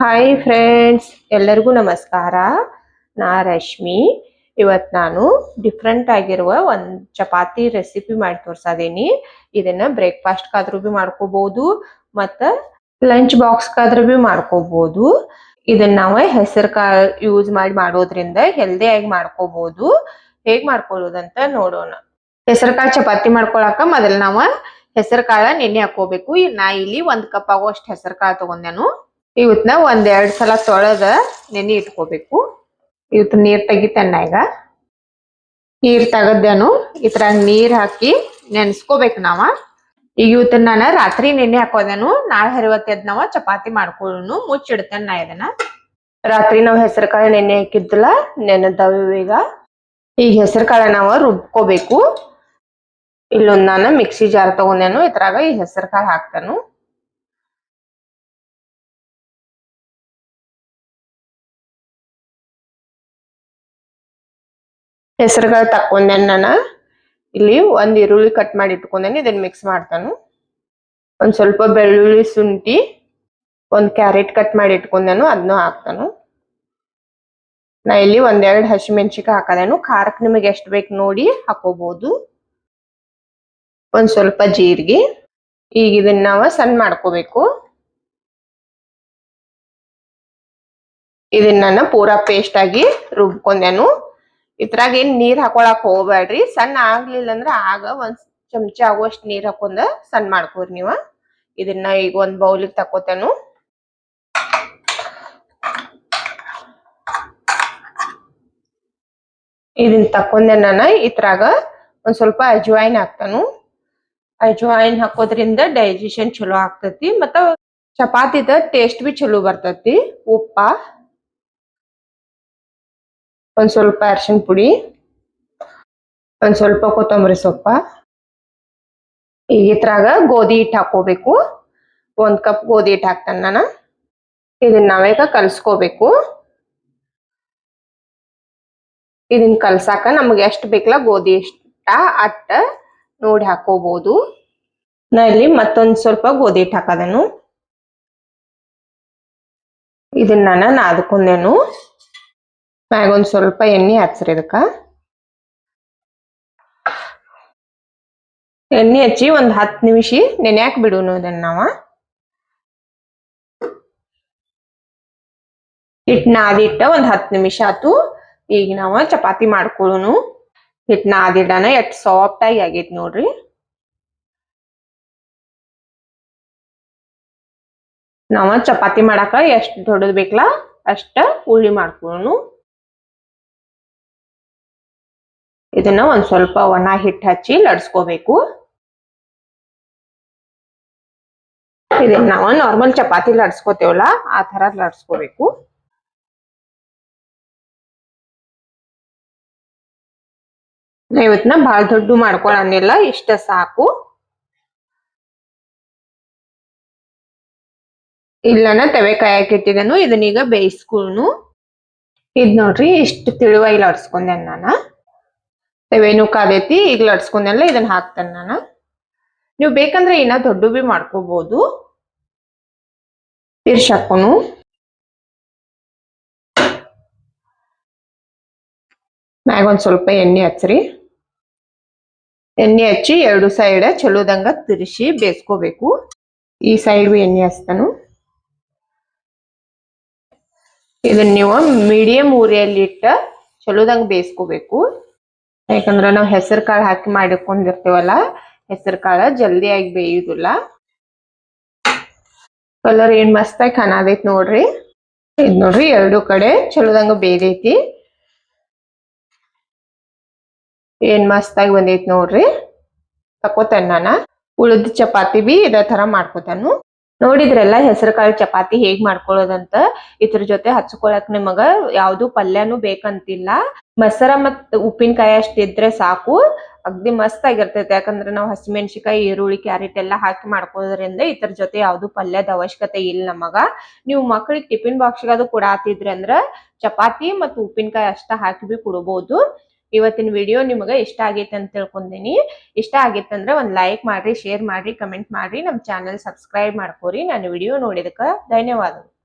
Hi friends ಎಲ್ಲರಿಗೂ ನಮಸ್ಕಾರ. ನಾ ರಶ್ಮಿ. ಇವತ್ತು ನಾನು ಡಿಫ್ರೆಂಟ್ ಆಗಿರುವ ಒಂದು ಚಪಾತಿ ರೆಸಿಪಿ ಮಾಡಿ ತೋರ್ಸದೀನಿ ಇದನ್ನ ಬ್ರೇಕ್ಫಾಸ್ಟ್ಗಾದ್ರೂ ಬಿ ಮಾಡ್ಕೋಬಹುದು ಮತ್ತ ಲಂಚ್ ಬಾಕ್ಸ್ ಕಾದ್ರೂ ಬಿ ಮಾಡ್ಕೋಬಹುದು ಇದನ್ನ ನಾವು ಹೆಸರು ಕಾಳು ಯೂಸ್ ಮಾಡಿ ಮಾಡೋದ್ರಿಂದ ಹೆಲ್ದಿ ಆಗಿ ಮಾಡ್ಕೋಬಹುದು ಹೇಗ್ ಮಾಡ್ಕೊಳ್ಳೋದಂತ ನೋಡೋಣ. ಹೆಸರು ಕಾಳು ಚಪಾತಿ ಮಾಡ್ಕೊಳಕ ಮೊದಲ ನಾವು ಹೆಸರು ಕಾಳ ನೆನೆ ಹಾಕೋಬೇಕು ನಾ ಇಲ್ಲಿ ಒಂದು ಕಪ್ ಆಗೋಷ್ಟು ಹೆಸರು ಕಾಳು ತಗೊಂಡೆನು ಇವತ್ನ ಒಂದ್ ಎರಡ್ ಸಲ ತೊಳೆದ ನೆನೆ ಇಟ್ಕೋಬೇಕು. ಇವತ್ತು ನೀರ್ ತೆಗಿತೇನೆ ಈಗ. ನೀರ್ ತೆಗದ್ದೇನು ಇದ್ರಾಗ ನೀರ್ ಹಾಕಿ ನೆನ್ಸ್ಕೋಬೇಕು ನಾವ. ಈಗ ಇವತ್ತು ನಾನು ರಾತ್ರಿ ನೆನೆ ಹಾಕೋದೇನು, ನಾಳೆ ಹರಿವತ್ತೆದ್ ನಾವ ಚಪಾತಿ ಮಾಡ್ಕೊಳ್ಳೋನು ಮುಚ್ಚಿಡ್ತೇನೆ ನಾ ಇದನ್ನ. ರಾತ್ರಿ ನಾವು ಹೆಸರು ಕಾಳು ನೆನೆ ಹಾಕಿದ್ದಲ್ಲ ನೆನೆದಾವ ಈಗ. ಈಗ ಹೆಸರು ಕಾಳು ನಾವ ರುಬ್ಕೋಬೇಕು. ಇಲ್ಲೊಂದ್ ನಾನು ಮಿಕ್ಸಿ ಜಾರ್ ತಗೊಂಡೇನು, ಇದ್ರಾಗ ಈ ಹೆಸರು ಕಾಳು ಹಾಕ್ತೇನು. ಹೆಸರುಗಳು ತಕ್ಕೊಂಡೆ ನಾನು. ಇಲ್ಲಿ ಒಂದ್ ಈರುಳ್ಳಿ ಕಟ್ ಮಾಡಿ ಇಟ್ಕೊಂಡೇನಿ ಇದನ್ನ ಮಿಕ್ಸ್ ಮಾಡ್ತಾನು. ಒಂದ್ ಸ್ವಲ್ಪ ಬೆಳ್ಳುಳ್ಳಿ ಶುಂಠಿ, ಒಂದ್ ಕ್ಯಾರೆಟ್ ಕಟ್ ಮಾಡಿ ಇಟ್ಕೊಂಡೇನು ಅದನ್ನು ಹಾಕ್ತಾನು. ನಾ ಇಲ್ಲಿ ಒಂದೆರಡು ಹಸಿಮೆಣ್ಸಿಕಾಯಿ ಹಾಕದೇನು. ಖಾರಕ್ ನಿಮಗೆ ಎಷ್ಟು ಬೇಕು ನೋಡಿ ಹಾಕೋಬಹುದು ಒಂದ್ ಸ್ವಲ್ಪ ಜೀರಿಗೆ. ಈಗ ಇದನ್ನ ನಾವ ಸಣ್ಣ ಮಾಡ್ಕೋಬೇಕು. ಇದನ್ನ ನಾನು ಪೂರಾ ಪೇಸ್ಟ್ ಆಗಿ ರುಬ್ಕೊಂಡೇನು. ಇದ್ರಾಗ ಏನ್ ನೀರ್ ಹಾಕೊಳಕ್ ಹೋಗ್ಬೇಡ್ರಿ ಸಣ್ಣ ಆಗ್ಲಿಲ್ಲ ಅಂದ್ರ ಆಗ ಒಂದ್ ಚಮಚ ಆಗುವಷ್ಟು ನೀರ್ ಹಾಕೊಂಡ ಸಣ್ಣ ಮಾಡ್ಕೋರಿ ನೀವ. ಇದನ್ನ ಈಗ ಒಂದ್ ಬೌಲಿಗೆ ತಕೋತೇನು ಇದನ್ನ ತಕೊಂಡೆ ನಾನು ಇದ್ರಾಗ ಒಂದ್ ಸ್ವಲ್ಪ ಅಜ್ವಾಯಿನ್ ಹಾಕ್ತಾನು. ಅಜ್ವಾಯಿನ್ ಹಾಕೋದ್ರಿಂದ ಡೈಜೆಷನ್ ಚಲೋ ಆಗ್ತತಿ. ಮತ್ತ ಚಪಾತಿದ ಟೇಸ್ಟ್ ಬಿ ಚಲೋ ಬರ್ತತಿ. ಉಪ್ಪ ಒಂದ್ ಸ್ವಲ್ಪ ಅರಿಶಿನ ಪುಡಿ, ಒಂದು ಸ್ವಲ್ಪ ಕೊತ್ತಂಬರಿ ಸೊಪ್ಪ. ಈಗ ಇದ್ರಾಗ ಗೋಧಿ ಹಿಟ್ಟು ಹಾಕೋಬೇಕು ಒಂದು ಕಪ್ ಗೋಧಿ ಹಿಟ್ಟು ಹಾಕ್ತಾನೆ ನಾನು. ಇದನ್ನ ನಾವೀಗ ಕಲ್ಸ್ಕೋಬೇಕು. ಇದನ್ನ ಕಲ್ಸಾಕ ನಮ್ಗೆ ಎಷ್ಟು ಬೇಕಲ್ಲ ಗೋಧಿ ಇಷ್ಟ ಅಟ್ಟ ನೋಡಿ ಹಾಕೋಬಹುದು ನಾ ಇಲ್ಲಿ ಮತ್ತೊಂದ್ ಸ್ವಲ್ಪ ಗೋಧಿ ಹಿಟ್ಟು ಹಾಕದನು. ಇದನ್ನ ನಾನು ನಾದ್ಕೊಂಡೇನು. ಮ್ಯಾಗ ಒಂದು ಸ್ವಲ್ಪ ಎಣ್ಣೆ ಹಚ್ಚ್ರಿ ಇದಕ್ಕ. ಎಣ್ಣೆ ಹಚ್ಚಿ ಒಂದು ಹತ್ತು ನಿಮಿಷ ನೆನ್ಯಾಕ್ ಬಿಡುನು ಇದನ್ನ ನಾವು. ಹಿಟ್ಟು ನಾದಿಟ್ಟ ಒಂದು ಹತ್ತು ನಿಮಿಷ ಆತು. ಈಗ ನಾವು ಚಪಾತಿ ಮಾಡ್ಕೊಳ್ಳೋನು ಹಿಟ್ಟು ನಾದಿಡನ ಎಷ್ಟು ಸಾಫ್ಟ್ ಆಗಿ ಆಗೈತಿ ನೋಡ್ರಿ. ನಾವು ಚಪಾತಿ ಮಾಡಾಕ ಎಷ್ಟು ದೊಡ್ಡದು ಬೇಕಲ್ಲ ಅಷ್ಟ ಉಳ್ಳಿ ಮಾಡ್ಕೊಳ್ಳೋನು ಇದನ್ನ ಒಂದ್ ಸ್ವಲ್ಪ ಒಣ ಹಿಟ್ಟು ಹಚ್ಚಿ ಲಡ್ಸ್ಕೋಬೇಕು. ಇದನ್ನ ನಾವು ನಾರ್ಮಲ್ ಚಪಾತಿ ಲಡ್ಸ್ಕೋತೇವಲ್ಲ, ಆ ತರ ಲಡ್ಸ್ಕೋಬೇಕು. ಇವತ್ನ ಬಾಳ ದೊಡ್ಡ ಮಾಡ್ಕೊಳಂಗಿಲ್ಲ, ಇಷ್ಟ ಸಾಕು. ಇಲ್ಲನ ತವೆ ಕಾಯಕ್ ಇಟ್ಟಿದನು ಇದನ್ನೀಗ ಬೇಯಿಸ್ಕೊಳ್ನು. ಇದ್ ನೋಡ್ರಿ, ಇಷ್ಟು ತಿಳುವಾಗಿ ಲಡ್ಸ್ಕೊಂಡೆ ನಾನು. ತವೇನು ಕಾದೈತಿ ಈಗ ಲಟ್ಸ್ಕೊಂಡೆಲ್ಲ ಇದನ್ನ ಹಾಕ್ತೇನೆ ನಾನು. ನೀವು ಬೇಕಂದ್ರೆ ಇನ್ನ ದೊಡ್ಡ ಬಿ ಮಾಡ್ಕೋಬಹುದು ತಿರ್ಸಿ ಮ್ಯಾಗೊಂದು ಸ್ವಲ್ಪ ಎಣ್ಣೆ ಹಚ್ಚ್ರಿ ಎಣ್ಣೆ ಹಚ್ಚಿ ಎರಡು ಸೈಡ್ ಚಲೋದಂಗ ತಿರ್ಸಿ ಬೇಯಿಸ್ಕೋಬೇಕು ಈ ಸೈಡ್ ಎಣ್ಣೆ ಹಚ್ತಾನು. ಇದನ್ನ ನೀವು ಮೀಡಿಯಂ ಉರಿಯಲ್ಲಿ ಇಟ್ಟ ಚಲೋದಂಗ ಬೇಯಿಸ್ಕೋಬೇಕು ಯಾಕಂದ್ರ ನಾವ್ ಹೆಸರು ಕಾಳು ಹಾಕಿ ಮಾಡಿಕೊಂಡಿರ್ತೇವಲ್ಲ ಹೆಸರು ಕಾಳು ಜಲ್ದಿ ಆಗಿ ಬೇಯುದಿಲ್ಲ. ಕಲರ್ ಏನ್ ಮಸ್ತಾಗಿ ಕಾಣದೈತಿ ನೋಡ್ರಿ. ಇದ್ ನೋಡ್ರಿ ಎರಡು ಕಡೆ ಚಲೋದಂಗ ಬೇದೈತಿ. ಏನ್ ಮಸ್ತಾಗಿ ಬಂದೈತಿ ನೋಡ್ರಿ. ತಕೋತೇನೆ ನಾನ ಉಳಿದ ಚಪಾತಿ ಬಿ ಇದೇ ತರ ಮಾಡ್ಕೋತಾನು. ನೋಡಿದ್ರಲ್ಲ ಹೆಸರುಕಾಳು ಚಪಾತಿ ಹೇಗ್ ಮಾಡ್ಕೊಳ್ಳೋದಂತ ಇದ್ರ ಜೊತೆ ಹಚ್ಕೊಳಕ್ ನಿಮಗ ಯಾವ್ದು ಪಲ್ಯನೂ ಬೇಕಂತಿಲ್ಲ. ಮಸರ ಮತ್ ಉಪ್ಪಿನಕಾಯಿ ಅಷ್ಟ ಇದ್ರೆ ಸಾಕು. ಅಗ್ದಿ ಮಸ್ತ್ ಆಗಿರ್ತೈತೆ. ಯಾಕಂದ್ರೆ ನಾವು ಹಸಿಮೆಣಸಿಕಾಯಿ ಈರುಳ್ಳಿ, ಕ್ಯಾರೆಟ್ ಎಲ್ಲಾ ಹಾಕಿ ಮಾಡ್ಕೋದ್ರಿಂದ ಇದ್ರ ಜೊತೆ ಯಾವ್ದು ಪಲ್ಯದ ಅವಶ್ಯಕತೆ ಇಲ್ಲ ನಮಗ. ನೀವು ಮಕ್ಳಿಗೆ ಟಿಫಿನ್ ಬಾಕ್ಸ್ ಅದು ಕೊಡಾತಿದ್ರಿ ಅಂದ್ರ ಚಪಾತಿ ಮತ್ತು ಉಪ್ಪಿನಕಾಯಿ ಅಷ್ಟ ಹಾಕಿ ಬಿ ಕೊಡ್ಬೋದು. ಇವತ್ತಿನ ವಿಡಿಯೋ ನಿಮಗೆ ಇಷ್ಟ ಆಗೈತೆ ಅಂತ ತಿಳ್ಕೊಂಡೀನಿ. ಇಷ್ಟ ಆಗೈತಂದ್ರೆ ಒಂದು ಲೈಕ್ ಮಾಡ್ರಿ ಶೇರ್ ಮಾಡ್ರಿ ಕಮೆಂಟ್ ಮಾಡ್ರಿ. ನಮ್ಮ ಚಾನೆಲ್ ಸಬ್ಸ್ಕ್ರೈಬ್ ಮಾಡ್ಕೋರಿ. ನಾನು ವಿಡಿಯೋ ನೋಡಿದಕ್ಕ ಧನ್ಯವಾದಗಳು.